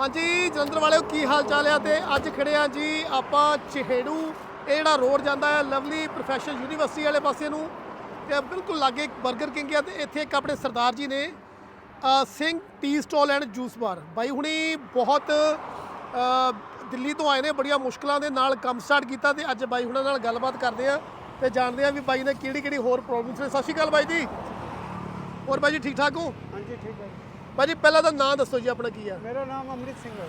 ਹਾਂਜੀ, ਜਲੰਧਰ ਵਾਲਿਓ ਕੀ ਹਾਲ ਚਾਲ ਆ ਤੇ ਅੱਜ ਖੜੇ ਆ ਜੀ ਆਪਾਂ ਚਿਹੜੂ। ਇਹ ਜਿਹੜਾ ਰੋਡ ਜਾਂਦਾ ਹੈ, ਲਵਲੀ ਪ੍ਰੋਫੈਸ਼ਨਲ ਯੂਨੀਵਰਸਿਟੀ ਵਾਲੇ ਪਾਸੇ ਨੂੰ। ਤੇ ਬਿਲਕੁਲ ਲਾਗੇ ਇੱਕ 버ਗਰ ਕਿੰਗ ਆ ਤੇ ਇੱਥੇ ਇੱਕ ਆਪਣੇ ਸਰਦਾਰ ਜੀ ਨੇ Singh tea stall and juice bar. ਬਾਈ ਹੁਣੀ ਬਹੁਤ ਦਿੱਲੀ ਤੋਂ ਆਏ ਨੇ, ਬੜੀਆਂ ਮੁਸ਼ਕਲਾਂ ਦੇ ਨਾਲ ਕੰਮ ਸਟਾਰਟ ਕੀਤਾ ਤੇ ਅੱਜ ਬਾਈ ਹੁਣਾਂ ਨਾਲ ਗੱਲਬਾਤ ਕਰਦੇ ਆ ਤੇ ਜਾਣਦੇ ਆ ਵੀ ਬਾਈ ਨੇ ਕਿਹੜੀ ਕਿਹੜੀ ਹੋਰ ਪ੍ਰੋਬਲਮਸ ਨੇ। ਸਤਿ ਸ਼੍ਰੀ ਅਕਾਲ ਬਾਈ ਜੀ। ਹੋਰ ਬਾਈ ਜੀ ਠੀਕ ਠਾਕ ਹੋ? ਹਾਂਜੀ ਠੀਕ ਹੈ ਬਾਈ ਜੀ ਪਹਿਲਾਂ ਤਾਂ ਨਾਂ ਦੱਸੋ ਜੀ ਆਪਣਾ ਕੀ ਆ? ਮੇਰਾ ਨਾਮ ਅੰਮ੍ਰਿਤ ਸਿੰਘ ਹੈ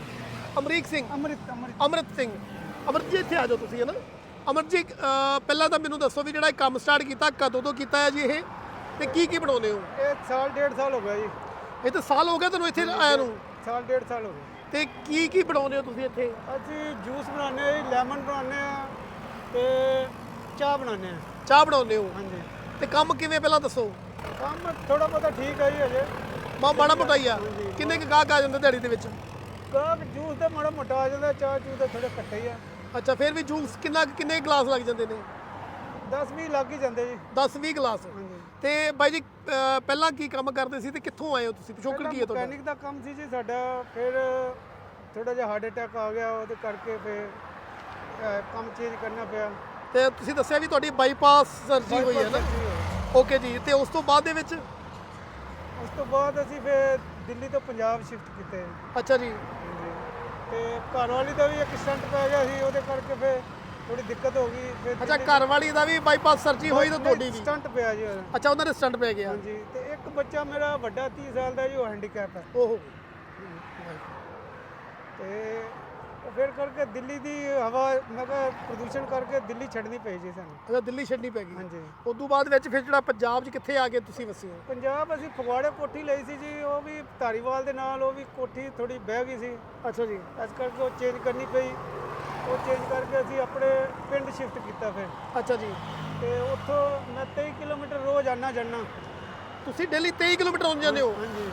ਅਮਰੀਕ ਸਿੰਘ? ਅੰਮ੍ਰਿਤ ਅੰਮ੍ਰਿਤ। ਅਮਰਿਤ ਸਿੰਘ। ਅਮਰਤ ਜੀ ਇੱਥੇ ਆ ਜਾਓ ਤੁਸੀਂ ਹਨਾ? ਅਮਰਤ ਜੀ ਅਹ, ਪਹਿਲਾਂ ਤਾਂ ਮੈਨੂੰ ਦੱਸੋ ਵੀ ਜਿਹੜਾ ਇਹ ਕੰਮ ਸਟਾਰਟ ਕੀਤਾ ਕਦੋਂ ਤੋਂ ਕੀਤਾ ਹੈ ਜੀ ਇਹ? ਤੇ ਕੀ ਕੀ ਬਣਾਉਂਦੇ ਹੋ? ਇਹ ਸਾਲ ਡੇਢ ਸਾਲ ਹੋ ਗਿਆ ਜੀ। ਇਹ ਤਾਂ ਸਾਲ ਹੋ ਗਿਆ ਤੁਹਾਨੂੰ ਇੱਥੇ ਆਇਆ ਨੂੰ? ਸਾਲ ਡੇਢ ਸਾਲ ਹੋ ਗਿਆ। ਤੇ ਕੀ ਕੀ ਬਣਾਉਂਦੇ ਹੋ ਤੁਸੀਂ ਇੱਥੇ? ਅਸੀਂ ਜੂਸ ਬਣਾਉਂਦੇ ਹਾਂ ਜੀ ਲੈਮਨ ਬਣਾਉਂਦੇ ਆ ਤੇ ਚਾਹ ਬਣਾਉਂਦੇ ਆ ਚਾਹ ਬਣਾਉਂਦੇ ਹੋ? ਹਾਂਜੀ। ਤੇ ਕੰਮ ਕਿਵੇਂ ਪਹਿਲਾਂ ਦੱਸੋ। ਕੰਮ ਥੋੜਾ ਬਹੁਤਾ ਠੀਕ ਹੈ ਜੀ ਅਜੇ ਮਾ ਮਾੜਾ ਮੋਟਾ ਹੀ ਆ। ਕਿੰਨੇ ਕੁ ਗਾਹਕ ਆ ਜਾਂਦੇ ਦਿਹਾੜੀ ਦੇ ਵਿੱਚ? ਗਾਹਕ ਜੂਸ ਤੇ ਮਾੜਾ ਮੋਟਾ ਆ ਜਾਂਦਾ ਚਾਹ ਚੂਹ ਤੇ ਥੋੜੇ ਘੱਟੇ ਹੀ ਆ। ਅੱਛਾ ਫਿਰ ਵੀ ਜੂਸ ਕਿੰਨਾ ਕਿੰਨੇ ਗਲਾਸ ਲੱਗ ਜਾਂਦੇ ਨੇ? 10 20 ਲੱਗ ਹੀ ਜਾਂਦੇ ਜੀ। 10 20 ਗਲਾਸ। ਤੇ ਬਾਈ ਜੀ ਅਹ, ਪਹਿਲਾਂ ਕੀ ਕੰਮ ਕਰਦੇ ਸੀ ਤੇ ਕਿੱਥੋਂ ਆਏ ਹੋ ਤੁਸੀਂ? ਪਿਛੋਕੜ ਕੀ ਹੈ ਤੁਹਾਡਾ? ਮਕੈਨਿਕ ਦਾ ਕੰਮ ਸੀ ਜੀ ਸਾਡਾ ਫਿਰ ਥੋੜਾ ਜਿਹਾ ਹਾਰਟ ਅਟੈਕ ਆ ਗਿਆ ਉਹਦੇ ਕਰਕੇ ਫਿਰ ਅਹ, ਕੰਮ ਚੇਂਜ ਕਰਨਾ ਪਿਆ। ਤੇ ਤੁਸੀਂ ਦੱਸਿਆ ਵੀ ਤੁਹਾਡੀ ਬਾਈਪਾਸ ਸਰਜਰੀ ਹੋਈ ਹੈ ਨਾ। ਓਕੇ ਜੀ ਤੇ ਉਸ ਤੋਂ ਬਾਅਦ ਦੇ ਵਿੱਚ? ਉਸ ਤੋਂ ਬਾਅਦ ਅਸੀਂ ਫਿਰ ਦਿੱਲੀ ਤੋਂ ਪੰਜਾਬ ਸ਼ਿਫਟ ਕੀਤੇ। ਅੱਛਾ ਜੀ। ਤੇ ਘਰ ਵਾਲੀ ਦਾ ਵੀ ਇੱਕ ਸਟੰਟ ਪੈ ਗਿਆ ਸੀ ਉਹਦੇ ਕਰਕੇ ਫਿਰ ਥੋੜੀ ਦਿੱਕਤ ਹੋ ਗਈ। ਫਿਰ ਅੱਛਾ ਘਰ ਵਾਲੀ ਦਾ ਵੀ ਬਾਈਪਾਸ ਸਰਜਰੀ ਹੋਈ ਤਾਂ ਤੁਹਾਡੀ ਵੀ? ਸਟੰਟ ਪਿਆ ਜੀ ਉਹਦਾ। ਅੱਛਾ ਉਹਨਾਂ ਦੇ ਸਟੰਟ ਪੈ ਗਿਆ। ਹਾਂਜੀ। ਤੇ ਇੱਕ ਬੱਚਾ ਮੇਰਾ ਵੱਡਾ 30 ਸਾਲ ਦਾ ਜੀ ਉਹ ਹੈਂਡੀਕੈਪ ਹੈ। ਓਹੋ। ਤੇ ਫਿਰ ਕਰਕੇ ਦਿੱਲੀ ਦੀ ਹਵਾ ਮੈਂ ਕਿਹਾ ਪ੍ਰਦੂਸ਼ਣ ਕਰਕੇ ਦਿੱਲੀ ਛੱਡਣੀ ਪਈ ਜੀ ਸਾਨੂੰ। ਅੱਛਾ ਦਿੱਲੀ ਛੱਡਣੀ ਪੈ ਗਈ। ਹਾਂਜੀ। ਉਸ ਤੋਂ ਬਾਅਦ ਵਿੱਚ ਫਿਰ ਜਿਹੜਾ ਪੰਜਾਬ 'ਚ ਕਿੱਥੇ ਆ ਕੇ ਤੁਸੀਂ ਵਸੇ ਹੋ? ਪੰਜਾਬ ਅਸੀਂ ਫਗਵਾੜੇ ਕੋਠੀ ਲਈ ਸੀ ਜੀ ਉਹ ਵੀ ਧਾਰੀਵਾਲ ਦੇ ਨਾਲ ਉਹ ਵੀ ਕੋਠੀ ਥੋੜੀ ਬਹਿ ਗਈ ਸੀ। ਅੱਛਾ ਜੀ। ਇਸ ਕਰਕੇ ਉਹ ਚੇਂਜ ਕਰਨੀ ਪਈ। ਉਹ ਚੇਂਜ ਕਰਕੇ ਅਸੀਂ ਆਪਣੇ ਪਿੰਡ ਸ਼ਿਫਟ ਕੀਤਾ ਫਿਰ। ਅੱਛਾ ਜੀ। ਤੇ ਉੱਥੋਂ ਮੈਂ 23 ਕਿਲੋਮੀਟਰ ਰੋਜ਼ ਆਣਾ ਜਾਣਾ ਤੁਸੀਂ ਡੇਲੀ 23 ਕਿਲੋਮੀਟਰ ਆਉਂ ਜਾਂਦੇ ਹੋ? ਹਾਂਜੀ।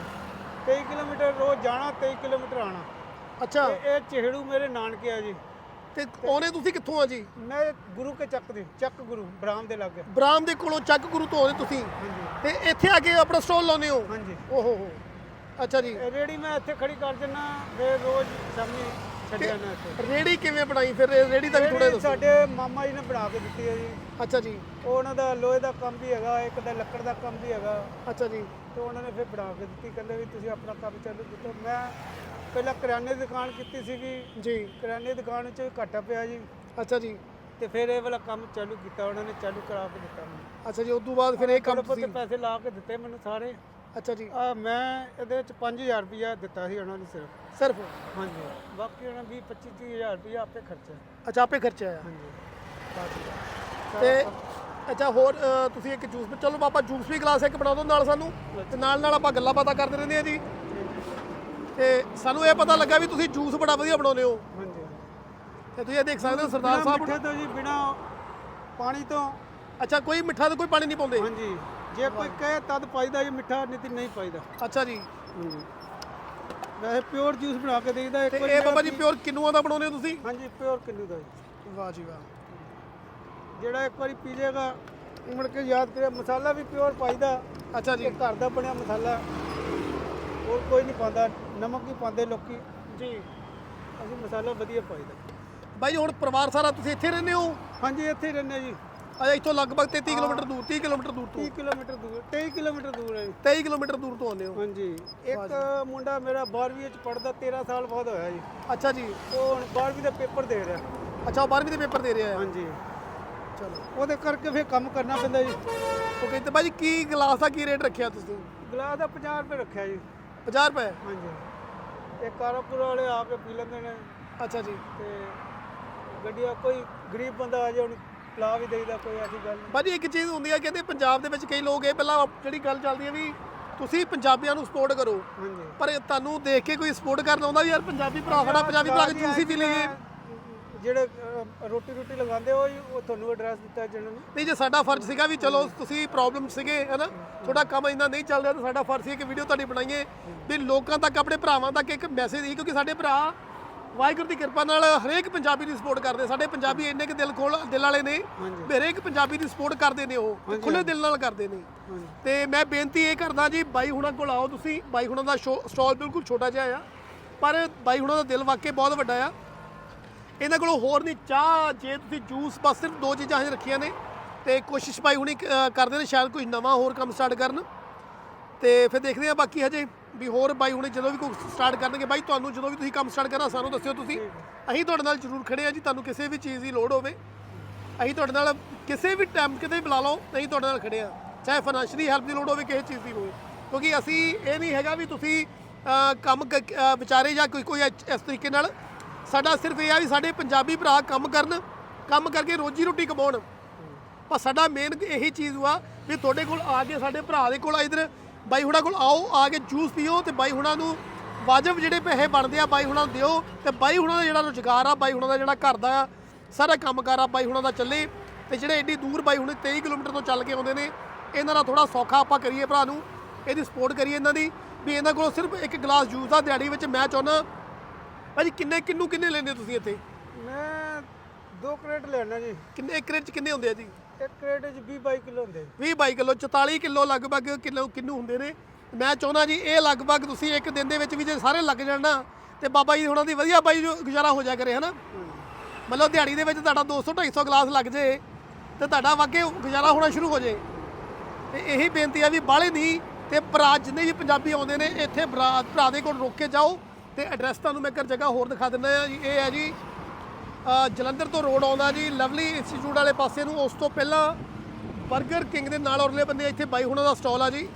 23 ਕਿਲੋਮੀਟਰ ਰੋਜ਼ ਜਾਣਾ 23 ਕਿਲੋਮੀਟਰ ਆਣਾ ਅੱਛਾ। ਤੇ ਇਹ ਚਿਹੜੂ ਮੇਰੇ ਨਾਨਕੇ ਆ ਜੀ। ਤੇ ਆਉਣੇ ਤੁਸੀਂ ਕਿੱਥੋਂ ਆ ਜੀ? ਮੈਂ ਗੁਰੂ ਕੇ ਚੱਕ ਦੇ ਚੱਕ ਗੁਰੂ ਬਰਾਮ ਦੇ ਲਾਗੇ। ਬਰਾਮ ਦੇ ਕੋਲੋਂ ਚੱਕ ਗੁਰੂ ਤੋਂ ਆਉਂਦੇ ਤੁਸੀਂ? ਹਾਂਜੀ। ਤੇ ਇੱਥੇ ਆ ਕੇ ਆਪਣਾ ਸਟਾਲ ਲਾਉਂਦੇ ਹੋ? ਹਾਂਜੀ। ਓਹੋ ਹੋ। ਅੱਛਾ ਜੀ। ਇਹ ਰੇੜੀ ਮੈਂ ਇੱਥੇ ਖੜੀ ਕਰ ਦਿੰਨਾ ਫਿਰ ਰੋਜ਼ ਸ਼ਾਮੀ ਛੱਡਿਆ ਨਾ ਇੱਥੇ। ਰੇੜੀ ਕਿਵੇਂ ਬਣਾਈ ਫਿਰ? ਇਹ ਰੇੜੀ ਦਾ ਵੀ ਥੋੜਾ ਦੱਸੋ। ਸਾਡੇ ਮਾਮਾ ਜੀ ਨੇ ਬਣਾ ਕੇ ਦਿੱਤੀ ਹੈ ਜੀ। ਅੱਛਾ ਜੀ। ਉਹ ਉਹਨਾਂ ਦਾ ਲੋਹੇ ਦਾ ਕੰਮ ਵੀ ਹੈਗਾ ਇੱਕ ਦਾ ਲੱਕੜ ਦਾ ਕੰਮ ਵੀ ਹੈਗਾ। ਅੱਛਾ ਜੀ। ਤੇ ਉਹਨਾਂ ਨੇ ਫਿਰ ਬਣਾ ਕੇ ਦਿੱਤੀ ਕਹਿੰਦੇ ਵੀ ਤੁਸੀਂ ਆਪਣਾ ਕੰਮ ਚਾਲੂ ਕੀਤਾ ਮੈਂ ਪਹਿਲਾਂ ਕਰਿਆਨੇ ਦੀ ਦੁਕਾਨ ਕੀਤੀ ਸੀਗੀ। ਜੀ। ਕਰਿਆਨੇ ਦੀ ਦੁਕਾਨ 'ਚ ਘਾਟਾ ਪਿਆ ਜੀ। ਅੱਛਾ ਜੀ। ਤੇ ਫਿਰ ਇਹ ਵਾਲਾ ਕੰਮ ਚਾਲੂ ਕੀਤਾ ਉਹਨਾਂ ਨੇ ਚਾਲੂ ਕਰਾ ਕੇ ਦਿੱਤਾ ਮੈਨੂੰ। ਅੱਛਾ ਜੀ ਉਸ ਤੋਂ ਬਾਅਦ ਫਿਰ ਇਹ ਕੰਮ ਤੁਸੀਂ ਪੈਸੇ ਲਾ ਕੇ ਦਿੱਤੇ ਮੈਨੂੰ ਸਾਰੇ। ਅੱਛਾ ਜੀ। ਆ ਮੈਂ ਇਹਦੇ ਵਿੱਚ 5000 ਰੁਪਇਆ ਦਿੱਤਾ ਸੀ ਉਹਨਾਂ ਨੂੰ ਸਿਰਫ। ਸਿਰਫ? ਹਾਂਜੀ। ਬਾਕੀ ਉਹਨਾਂ 20 25 ਹਜ਼ਾਰ ਰੁਪਇਆ ਆਪੇ ਖਰਚਾ ਅੱਛਾ ਆਪੇ ਖਰਚਾ ਆ ਹਾਂਜੀ। ਤੇ ਅੱਛਾ ਹੋਰ ਅ, ਤੁਸੀਂ ਇੱਕ ਜੂਸ ਚਲੋ ਪਾਪਾ ਜੂਸ ਵੀ ਗਲਾਸ ਇੱਕ ਬਣਾ ਦਿਓ ਨਾਲ ਸਾਨੂੰ। ਤੇ ਨਾਲ ਨਾਲ ਆਪਾਂ ਗੱਲਾਂ ਬਾਤਾਂ ਕਰਦੇ ਰਹਿੰਦੇ ਆ ਜੀ। ਤੇ ਸਾਨੂੰ ਇਹ ਪਤਾ ਲੱਗਾ ਵੀ ਤੁਸੀਂ ਜੂਸ ਬੜਾ ਵਧੀਆ ਬਣਾਉਂਦੇ ਹੋ। ਹਾਂਜੀ ਤੇ ਤੁਸੀਂ ਇਹ ਦੇਖ ਸਕਦੇ ਹੋ ਸਰਦਾਰ ਸਾਹਿਬ ਮਿੱਠੇ ਤੋਂ ਜੀ ਬਿਨਾ ਪਾਣੀ ਤੋਂ। ਅੱਛਾ ਕੋਈ ਮਿੱਠਾ ਤੇ ਕੋਈ ਪਾਣੀ ਨਹੀਂ ਪਾਉਂਦੇ? ਹਾਂਜੀ। ਜੇ ਕੋਈ ਕਹੇ ਤਦ ਪਾਈਦਾ ਜੀ ਮਿੱਠਾ ਨਹੀਂ ਤੇ ਨਹੀਂ ਪਾਈਦਾ। ਅੱਛਾ ਜੀ। ਹਾਂਜੀ। ਵੈਸੇ ਪਿਓਰ ਜੂਸ ਬਣਾ ਕੇ ਦੇਈਦਾ ਇੱਕ ਤੇ ਵਾਰੀ ਇਹ ਬਾਬਾ ਜੀ ਪਿਓਰ ਕਿੰਨੂਆਂ ਦਾ ਬਣਾਉਂਦੇ ਹੋ ਤੁਸੀਂ? ਹਾਂਜੀ ਪਿਓਰ ਕਿੰਨੂ ਦਾ ਜੀ। ਵਾਹ ਜੀ ਵਾਹ। ਜਿਹੜਾ ਇੱਕ ਵਾਰੀ ਪੀ ਜਾਏਗਾ ਮੁੜ ਕੇ ਯਾਦ ਕਰੇ ਮਸਾਲਾ ਵੀ ਪਿਓਰ ਪਾਈਦਾ। ਅੱਛਾ ਇਹ ਜੀ ਘਰ ਦਾ ਬਣਿਆ ਮਸਾਲਾ ਹੋਰ ਕੋਈ ਨਹੀਂ ਪਾਉਂਦਾ। ਨਮਕ ਹੀ ਪਾਉਂਦੇ ਲੋਕੀ। ਜੀ। ਅਸੀਂ ਮਸਾਲਾ ਵਧੀਆ ਪਾਈਦਾ ਬਾਈ ਹੁਣ ਪਰਿਵਾਰ ਸਾਰਾ ਤੁਸੀਂ ਇੱਥੇ ਰਹਿੰਦੇ ਹੋ? ਹਾਂਜੀ ਇੱਥੇ ਹੀ ਰਹਿੰਦੇ ਜੀ। ਅੱਛਾ ਇੱਥੋਂ ਲਗਭਗ 33 ਕਿਲੋਮੀਟਰ ਦੂਰ 30 ਕਿਲੋਮੀਟਰ ਦੂਰ ਤੋਂ? 30 ਕਿਲੋਮੀਟਰ ਦੂਰ 23 ਕਿਲੋਮੀਟਰ ਦੂਰ ਹੈ ਜੀ। 23 ਕਿਲੋਮੀਟਰ ਦੂਰ ਤੋਂ ਆਉਂਦੇ ਹੋ? ਹਾਂਜੀ। ਇੱਕ ਮੁੰਡਾ ਮੇਰਾ 12ਵੀਂ ਚ ਪੜਦਾ 13 ਸਾਲ ਬਾਅਦ ਹੋਇਆ ਜੀ। ਅੱਛਾ ਜੀ। ਉਹ ਹੁਣ 12ਵੀਂ ਦਾ ਪੇਪਰ ਦੇ ਰਿਹਾ। ਅੱਛਾ ਉਹ 12ਵੀਂ ਦੇ ਪੇਪਰ ਦੇ ਰਿਹਾ ਆ ਹਾਂਜੀ। ਚਲੋ। ਉਹਦੇ ਕਰਕੇ ਫਿਰ ਕੰਮ ਕਰਨਾ ਪੈਂਦਾ ਜੀ। ਓਕੇ ਤੇ ਬਾਈ ਜੀ ਕੀ ਗਲਾਸ ਦਾ ਕੀ ਰੇਟ ਰੱਖਿਆ ਤੁਸੀਂ? ਗਲਾਸ ਦਾ 50 ਰੁਪਏ ਰੱਖਿਆ ਜੀ। 50 ਰੁਪਏ? ਹਾਂਜੀ। ਇਹ ਕਾਰਾਪੁਰ ਵਾਲੇ ਆ ਕੇ ਪੀ ਲੈਂਦੇ ਨੇ। ਅੱਛਾ ਜੀ। ਤੇ ਗੱਡੀਆਂ ਕੋਈ ਗਰੀਬ ਬੰਦਾ ਆ ਜਾਏ ਉਹਨੂੰ ਪਲਾ ਵੀ ਦੇਈਦਾ ਕੋਈ ਐਸੀ ਗੱਲ ਨਹੀਂ। ਬਾਜੀ ਇੱਕ ਚੀਜ਼ ਹੁੰਦੀ ਹੈ ਕਹਿੰਦੇ ਪੰਜਾਬ ਦੇ ਵਿੱਚ ਕਈ ਲੋਕ ਇਹ ਪਹਿਲਾਂ ਜਿਹੜੀ ਗੱਲ ਚੱਲਦੀ ਹੈ ਵੀ ਤੁਸੀਂ ਪੰਜਾਬੀਆਂ ਨੂੰ ਸਪੋਰਟ ਕਰੋ। ਹਾਂਜੀ। ਪਰ ਇਹ ਤੁਹਾਨੂੰ ਦੇਖ ਕੇ ਕੋਈ ਸਪੋਰਟ ਕਰਨ ਆਉਂਦਾ ਵੀ ਯਾਰ ਪੰਜਾਬੀ ਭਰਾ ਸਾਡਾ ਪੰਜਾਬੀ ਭਰਾ ਕੇ ਜੂਸੀ ਪੀ ਲਈਏ। ਜਿਹੜੇ ਰੋਟੀ ਰੋਟੀ ਲਗਾਉਂਦੇ ਹੀ- ਉਹ ਤੁਹਾਨੂੰ ਐਡਰੈਸ ਦਿੱਤਾ ਜਿਹਨਾਂ ਨੂੰ? ਨਹੀਂ ਜੇ ਸਾਡਾ ਫਰਜ਼ ਸੀਗਾ ਵੀ ਚਲੋ ਤੁਸੀਂ ਪ੍ਰੋਬਲਮ ਸੀਗੇ ਹਨਾ? ਤੁਹਾਡਾ ਕੰਮ ਇੰਨਾ ਨਹੀਂ ਚੱਲ ਰਿਹਾ ਤਾਂ ਸਾਡਾ ਫਰਜ਼ ਸੀ ਕਿ ਵੀਡੀਓ ਤੁਹਾਡੀ ਬਣਾਈਏ। ਵੀ ਲੋਕਾਂ ਤੱਕ ਆਪਣੇ ਭਰਾਵਾਂ ਤੱਕ ਇੱਕ ਮੈਸੇਜ ਦੀ ਕਿਉਂਕਿ ਸਾਡੇ ਭਰਾ ਵਾਹਿਗੁਰੂ ਦੀ ਕਿਰਪਾ ਨਾਲ ਹਰੇਕ ਪੰਜਾਬੀ ਦੀ ਸਪੋਰਟ ਕਰਦੇ ਸਾਡੇ ਪੰਜਾਬੀ ਇੰਨੇ ਕਿ ਦਿਲ ਖੋਲ ਦਿਲ ਵਾਲੇ ਨੇ ਵੀ ਹਰੇਕ ਪੰਜਾਬੀ ਦੀ ਸਪੋਰਟ ਕਰਦੇ ਨੇ ਉਹ ਖੁੱਲੇ ਦਿਲ ਨਾਲ ਕਰਦੇ ਨੇ। ਤੇ ਮੈਂ ਬੇਨਤੀ ਇਹ ਕਰਦਾ ਜੀ ਬਾਈ ਹੁਣਾਂ ਕੋਲ ਆਓ ਤੁਸੀਂ ਬਾਈ ਹੁਣਾਂ ਦਾ ਸਟਾਲ ਬਿਲਕੁਲ ਛੋਟਾ ਜਿਹਾ ਆ ਪਰ ਬਾਈ ਹੁਣਾਂ ਦਾ ਦਿਲ ਵਾਕਈ ਬਹੁਤ ਵੱਡਾ ਆ। ਇਹਨਾਂ ਕੋਲ ਹੋਰ ਨਹੀਂ ਚਾਹ ਜੇ ਤੁਸੀਂ ਜੂਸ ਬਸ ਸਿਰਫ ਦੋ ਚੀਜ਼ਾਂ ਹਜੇ ਰੱਖੀਆਂ ਨੇ। ਤੇ ਕੋਸ਼ਿਸ਼ ਬਾਈ ਹੁਣੀ ਕਰਦੇ ਨੇ ਸ਼ਾਇਦ ਕੋਈ ਨਵਾਂ ਹੋਰ ਕੰਮ ਸਟਾਰਟ ਕਰਨ। ਤੇ ਫਿਰ ਦੇਖਦੇ ਆ ਬਾਕੀ ਹਜੇ ਵੀ ਹੋਰ ਬਾਈ ਹੁਣੇ ਜਦੋਂ ਵੀ ਕੋਈ ਸਟਾਰਟ ਕਰਨਗੇ। ਬਾਈ ਤੁਹਾਨੂੰ ਜਦੋਂ ਵੀ ਤੁਸੀਂ ਕੰਮ ਸਟਾਰਟ ਕਰਨਾ ਸਾਨੂੰ ਦੱਸਿਓ ਤੁਸੀਂ। ਅਸੀਂ ਤੁਹਾਡੇ ਨਾਲ ਜ਼ਰੂਰ ਖੜੇ ਆ ਜੀ ਤੁਹਾਨੂੰ ਕਿਸੇ ਵੀ ਚੀਜ਼ ਦੀ ਲੋੜ ਹੋਵੇ। ਅਸੀਂ ਤੁਹਾਡੇ ਨਾਲ ਕਿਸੇ ਵੀ ਟਾਈਮ ਕਿਤੇ ਬੁਲਾ ਲਓ ਅਸੀਂ ਤੁਹਾਡੇ ਨਾਲ ਖੜੇ ਆ ਚਾਹੇ ਫਾਈਨੈਂਸ਼ੀਅਲੀ ਹੈਲਪ ਦੀ ਲੋੜ ਹੋਵੇ ਕਿਸੇ ਚੀਜ਼ ਦੀ ਹੋਵੇ। ਕਿਉਂਕਿ ਅਸੀਂ ਇਹ ਨਹੀਂ ਹੈਗਾ ਵੀ ਤੁਸੀਂ ਕੰਮ ਵਿਚਾਰੇ ਜਾਂ ਕੋਈ ਕੋਈ ਇਸ ਤਰੀਕੇ ਨਾਲ ਸਾਡਾ ਸਿਰਫ ਇਹ ਆ ਵੀ ਸਾਡੇ ਪੰਜਾਬੀ ਭਰਾ ਕੰਮ ਕਰਨ, ਕੰਮ ਕਰਕੇ ਰੋਜੀ ਰੋਟੀ ਕਮਾਉਣ। ਪਰ ਸਾਡਾ ਮੇਨ ਇਹੀ ਚੀਜ਼ ਵਾ ਵੀ ਤੁਹਾਡੇ ਕੋਲ ਆ ਕੇ ਸਾਡੇ ਭਰਾ ਦੇ ਕੋਲ ਇਧਰ, ਬਾਈ ਹੁਣਾਂ ਕੋਲ ਆਓ, ਆ ਕੇ ਜੂਸ ਪੀਓ ਤੇ ਬਾਈ ਹੁਣਾਂ ਨੂੰ ਵਾਜਬ ਜਿਹੜੇ ਪੈਸੇ ਬਣਦੇ ਆ, ਬਾਈ ਹੁਣਾਂ ਨੂੰ ਦਿਓ ਤੇ ਬਾਈ ਹੁਣਾਂ ਦਾ ਜਿਹੜਾ ਰੁਜ਼ਗਾਰ ਆ, ਬਾਈ ਹੁਣਾਂ ਦਾ ਜਿਹੜਾ ਘਰ ਦਾ ਆ, ਸਾਰਾ ਕੰਮਕਾਰ ਆ ਬਾਈ ਹੁਣਾਂ ਦਾ ਚੱਲੇ ਤੇ ਜਿਹੜੇ ਏਡੀ ਦੂਰ ਬਾਈ ਹੁਣੇ 23 ਕਿਲੋਮੀਟਰ ਤੋਂ ਚੱਲ ਕੇ ਆਉਂਦੇ ਨੇ, ਇਹਨਾਂ ਦਾ ਥੋੜਾ ਸੌਖਾ ਆਪਾਂ ਕਰੀਏ ਭਰਾ ਨੂੰ, ਇਹਦੀ ਸਪੋਰਟ ਕਰੀਏ ਇਹਨਾਂ ਦੀ, ਵੀ ਇਹਨਾਂ ਕੋਲ ਸਿਰਫ ਇੱਕ ਗਲਾਸ ਜੂਸ ਦਾ ਦਿਹਾੜੀ ਵਿੱਚ ਮੈਂ ਚਾਹੁੰਦਾ ਭਾਜੀ ਕਿੰਨੇ ਕਿੰਨੂ ਕਿੰਨੇ ਲੈਂਦੇ ਤੁਸੀਂ ਇੱਥੇ? ਮੈਂ ਦੋ ਕਰੇਟ ਲੈਣਾ ਜੀ। ਕਿੰਨੇ ਇੱਕ ਰੇਟ ਚ ਕਿੰਨੇ ਹੁੰਦੇ ਆ ਜੀ? ਇੱਕ ਕਰੇਟ 'ਚ 20 22 ਕਿਲੋ ਹੁੰਦੇ 20 22 ਕਿਲੋ 44 ਕਿਲੋ ਲਗਭਗ ਕਿਲੋ ਕਿੰਨੂ ਹੁੰਦੇ ਨੇ? ਮੈਂ ਚਾਹੁੰਦਾ ਜੀ ਇਹ ਲਗਭਗ ਤੁਸੀਂ ਇੱਕ ਦਿਨ ਦੇ ਵਿੱਚ ਵੀ ਜੇ ਸਾਰੇ ਲੱਗ ਜਾਣ ਨਾ ਤੇ ਬਾਬਾ ਜੀ ਹੁਣਾਂ ਦੀ ਵਧੀਆ ਬਾਈ ਜੋ ਗੁਜ਼ਾਰਾ ਹੋ ਜਾ ਕਰੇ ਹਨਾ? ਮਤਲਬ ਦਿਹਾੜੀ ਦੇ ਵਿੱਚ ਤੁਹਾਡਾ 200 250 ਗਲਾਸ ਲੱਗ ਜੇ ਤੇ ਤੁਹਾਡਾ ਵਾਕਈ ਗੁਜ਼ਾਰਾ ਹੋਣਾ ਸ਼ੁਰੂ ਹੋ ਜੇ। ਤੇ ਇਹੀ ਬੇਨਤੀ ਆ ਵੀ ਬਾਹਲੇ ਨਹੀਂ ਤੇ ਭਰਾ ਜਿੰਨੇ ਵੀ ਪੰਜਾਬੀ ਆਉਂਦੇ ਨੇ ਇੱਥੇ ਭਰਾ ਭਰਾ ਦੇ ਕੋਲ ਰੁਕ ਕੇ ਜਾਓ ਤੇ ਐਡਰੈਸ ਤੁਹਾਨੂੰ ਮੈਂ ਇੱਕ ਜਗ੍ਹਾ ਹੋਰ ਦਿਖਾ ਦਿੰਦਾ ਆ ਜੀ ਇਹ ਹੈ ਜੀ ਜਲੰਧਰ ਤੋਂ ਰੋਡ ਆਉਂਦਾ ਜੀ ਲਵਲੀ ਇੰਸਟੀਚਿਊਟ ਵਾਲੇ ਪਾਸੇ ਨੂੰ। ਉਸ ਤੋਂ ਪਹਿਲਾਂ 버ਗਰ ਕਿੰਗ ਦੇ ਨਾਲ ਔਰਲੇ ਬੰਦੇ ਇੱਥੇ ਬਾਈ ਹੁਣਾਂ ਦਾ ਸਟਾਲ ਆ ਜੀ।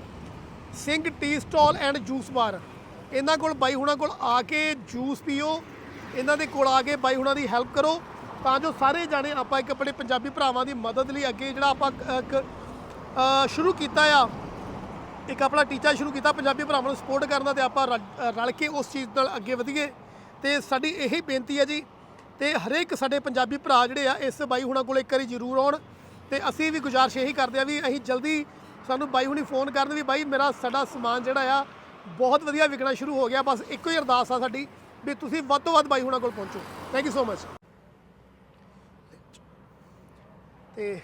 Singh tea stall and juice bar ਇਹਨਾਂ ਕੋਲ ਬਾਈ ਹੁਣਾਂ ਕੋਲ ਆ ਕੇ ਜੂਸ ਪੀਓ। ਇਹਨਾਂ ਦੇ ਕੋਲ ਆ ਕੇ ਬਾਈ ਹੁਣਾਂ ਦੀ ਹੈਲਪ ਕਰੋ। ਤਾਂ ਜੋ ਸਾਰੇ ਜਾਣੇ ਆਪਾਂ ਇੱਕ ਆਪਣੇ ਪੰਜਾਬੀ ਭਰਾਵਾਂ ਦੀ ਮਦਦ ਲਈ ਅੱਗੇ ਜਿਹੜਾ ਆਪਾਂ ਇੱਕ ਅ, ਸ਼ੁਰੂ ਕੀਤਾ ਆ ਇੱਕ ਆਪਣਾ ਟੀਚਾ ਸ਼ੁਰੂ ਕੀਤਾ, ਪੰਜਾਬੀ ਭਰਾਵਾਂ ਨੂੰ ਸਪੋਰਟ ਕਰਨ ਦਾ ਤੇ ਆਪਾਂ ਰਲ- ਰਲ ਕੇ ਉਸ ਚੀਜ਼ ਨਾਲ ਅੱਗੇ ਵਧੀਏ। ਤੇ ਸਾਡੀ ਇਹੀ ਬੇਨਤੀ ਹੈ ਜੀ, ਤੇ ਹਰੇਕ ਸਾਡੇ ਪੰਜਾਬੀ ਭਰਾ ਜਿਹੜੇ ਆ, ਇਸ ਬਾਈ ਹੁਣਾਂ ਕੋਲ ਇੱਕ ਵਾਰੀ ਜ਼ਰੂਰ ਆਉਣ ਤੇ ਅਸੀਂ ਵੀ ਗੁਜ਼ਾਰਿਸ਼ ਇਹੀ ਕਰਦੇ ਆ ਵੀ ਅਸੀਂ ਜਲਦੀ ਸਾਨੂੰ ਬਾਈ ਹੁਣੀ ਫੋਨ ਕਰਨ ਵੀ ਬਾਈ ਮੇਰਾ ਸਾਡਾ ਸਮਾਨ ਜਿਹੜਾ ਆ, ਬਹੁਤ ਵਧੀਆ ਵਿਕਣਾ ਸ਼ੁਰੂ ਹੋ ਗਿਆ। ਬਸ ਇੱਕੋ ਹੀ ਅਰਦਾਸ ਆ ਸਾਡੀ ਵੀ ਤੁਸੀਂ ਵੱਧ ਤੋਂ ਵੱਧ ਬਾਈ ਹੁਣਾਂ ਕੋਲ ਪਹੁੰਚੋ। ਥੈਂਕ ਯੂ ਸੋ ਮਚ ਤੇ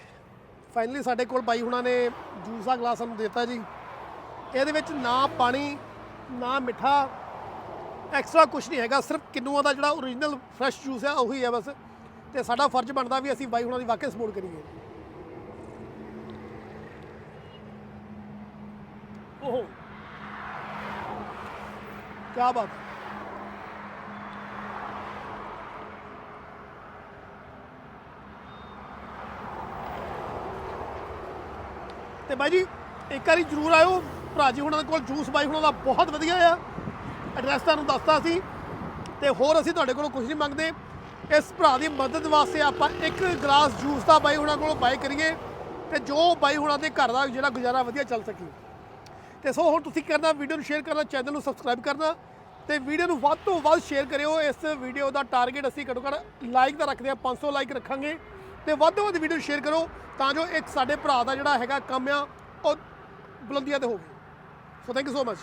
ਫਾਈਨਲੀ ਸਾਡੇ ਕੋਲ ਬਾਈ ਹੁਣਾਂ ਨੇ ਜੂਸ ਦਾ ਗਲਾਸ ਸਾਨੂੰ ਦਿੱਤਾ ਜੀ। ਇਹਦੇ ਵਿੱਚ ਨਾ ਪਾਣੀ, ਨਾ ਮਿੱਠਾ ਐਕਸਟਰਾ ਕੁਝ ਨਹੀਂ ਹੈਗਾ। ਸਿਰਫ ਕਿੰਨੂਆਂ ਦਾ ਜਿਹੜਾ ਓਰੀਜਨਲ ਫਰੈਸ਼ ਜੂਸ ਹੈ ਉਹੀ ਹੈ ਬਸ। ਤੇ ਸਾਡਾ ਫਰਜ਼ ਬਣਦਾ ਵੀ ਅਸੀਂ ਬਾਈ ਹੁਣਾਂ ਦੀ ਵਾਕਿਆ ਸਪੋਰਟ ਕਰੀਏ। ਓਹੋ। ਕੀ ਬਾਤ। ਹੈ। ਤੇ ਬਾਈ ਜੀ, ਇੱਕ ਵਾਰੀ ਜਰੂਰ ਆਇਓ। ਭਰਾ ਜੀ ਹੁਣਾਂ ਦੇ ਕੋਲ, ਜੂਸ ਬਾਈ ਹੁਣਾਂ ਦਾ ਬਹੁਤ ਵਧੀਆ ਆ। ਐਡਰੈਸ ਤੁਹਾਨੂੰ ਦੱਸਤਾ ਸੀ। ਤੇ ਹੋਰ ਅਸੀਂ ਤੁਹਾਡੇ ਕੋਲੋਂ ਕੁਝ ਨਹੀਂ ਮੰਗਦੇ। ਇਸ ਭਰਾ ਦੀ ਮਦਦ ਵਾਸਤੇ ਆਪਾਂ ਇੱਕ ਗਲਾਸ ਜੂਸ ਦਾ ਬਾਈ ਹੁਣਾਂ ਕੋਲੋਂ ਬਾਈ ਕਰੀਏ। ਤੇ ਜੋ ਬਾਈ ਹੁਣਾਂ ਦੇ ਘਰ ਦਾ ਜਿਹੜਾ ਗੁਜ਼ਾਰਾ ਵਧੀਆ ਚੱਲ ਸਕੇ। ਤੇ ਸੋ ਹੁਣ ਤੁਸੀਂ ਕਰਨਾ ਵੀਡੀਓ ਨੂੰ ਸ਼ੇਅਰ ਕਰਨਾ ਚੈਨਲ ਨੂੰ ਸਬਸਕ੍ਰਾਈਬ ਕਰਨਾ। ਤੇ ਵੀਡੀਓ ਨੂੰ ਵੱਧ ਤੋਂ ਵੱਧ ਸ਼ੇਅਰ ਕਰਿਓ। ਇਸ ਵੀਡੀਓ ਦਾ ਟਾਰਗੇਟ ਅਸੀਂ ਘੱਟੋ ਘੱਟ ਲਾਈਕ ਦਾ ਰੱਖਦੇ ਹਾਂ 500 ਲਾਈਕ ਰੱਖਾਂਗੇ। ਤੇ ਵੱਧ ਤੋਂ ਵੱਧ ਵੀਡੀਓ ਸ਼ੇਅਰ ਕਰੋ ਤਾਂ ਜੋ ਇੱਕ ਸਾਡੇ ਭਰਾ ਦਾ ਜਿਹੜਾ ਹੈਗਾ ਕੰਮ ਆ, ਉਹ ਬੁਲੰਦੀਆਂ ਤੇ ਹੋਵੇ। So thank you so much